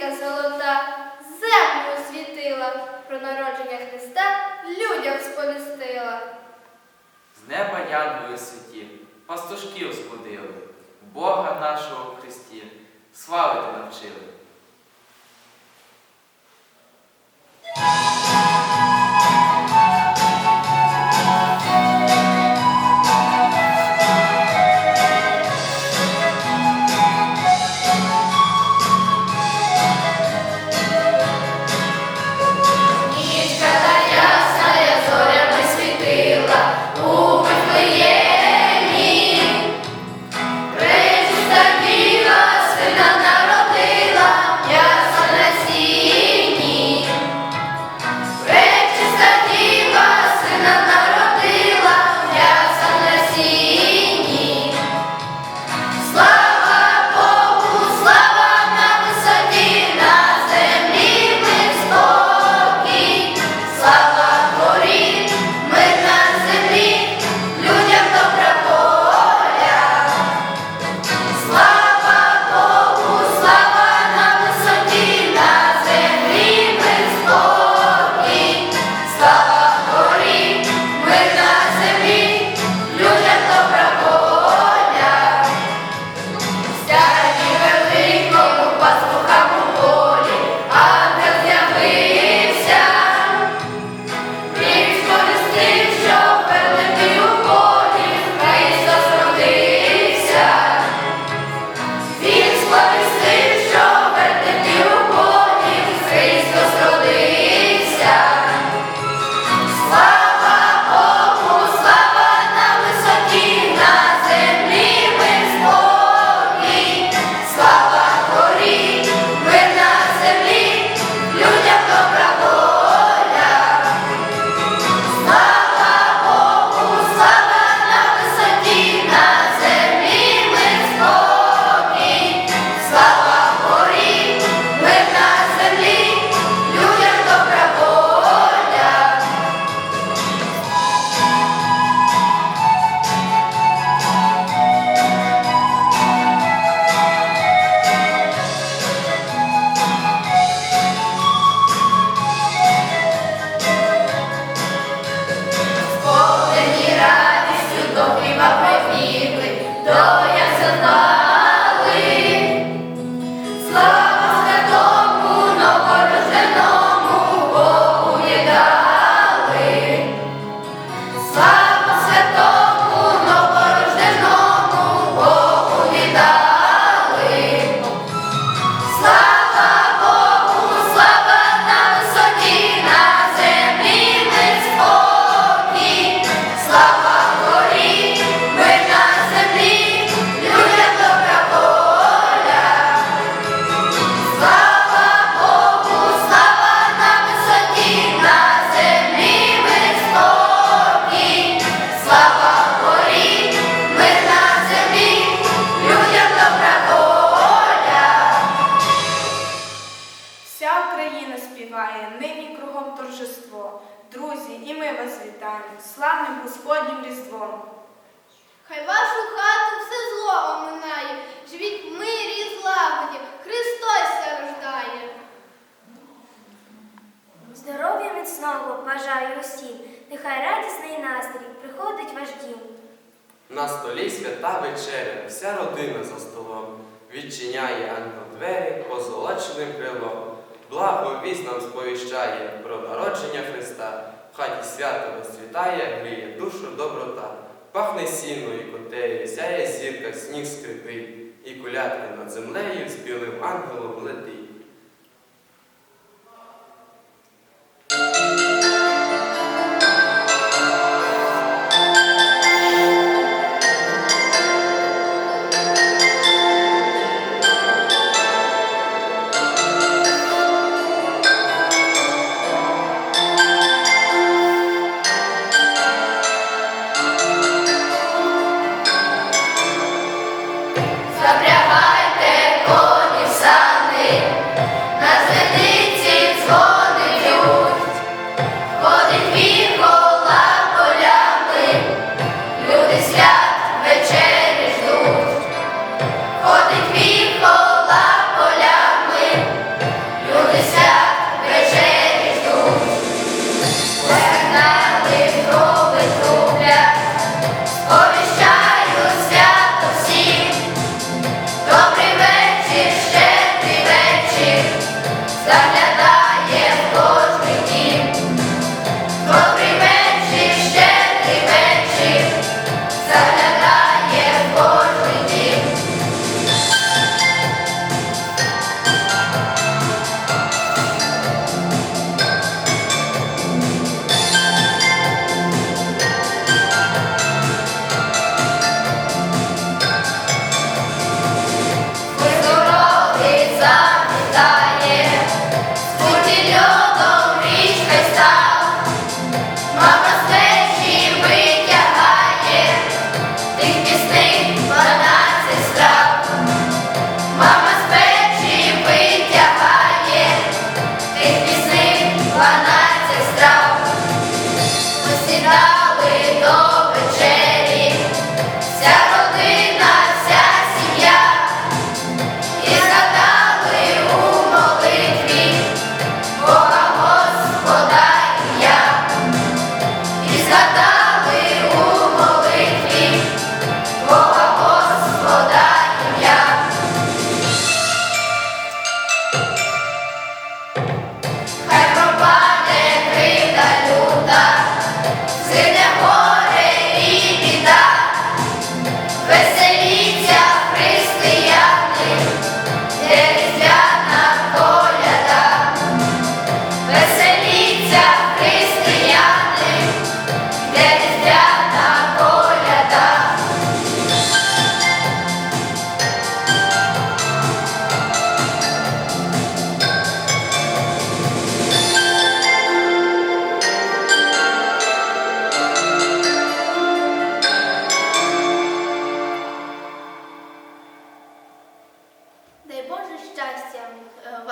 зірка золота землю освітила, про народження Христа людям сповістила. З неба янголи святі, пастушків збудили, Бога нашого в Христі, славити навчили. Вся Україна співає, нині кругом торжество. Друзі, і ми вас вітаємо, славним Господнім Різдвом. Хай вашу хату все зло оминає, живіть в мирі і злагоді, Христос рождає. Здоров'я міцного бажаю усім, нехай радісний настрій приходить ваш дім. На столі свята вечеря, вся родина за столом. Відчиняє ангел двері позолоченим крилом. Благо вість нам сповіщає про народження Христа. В хаті свято розцвітає, гріє душу доброта. Пахне сіною котею, сяє зірка, сніг скрипить, і кулятка над землею спілим ангелом летить.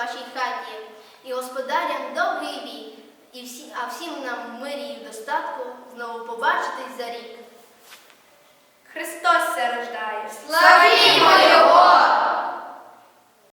вашій хаті, і господарям довгий вік, і всі, а всім нам мирі і достатку знову побачитись за рік. Христос все рождає! Славімо Його!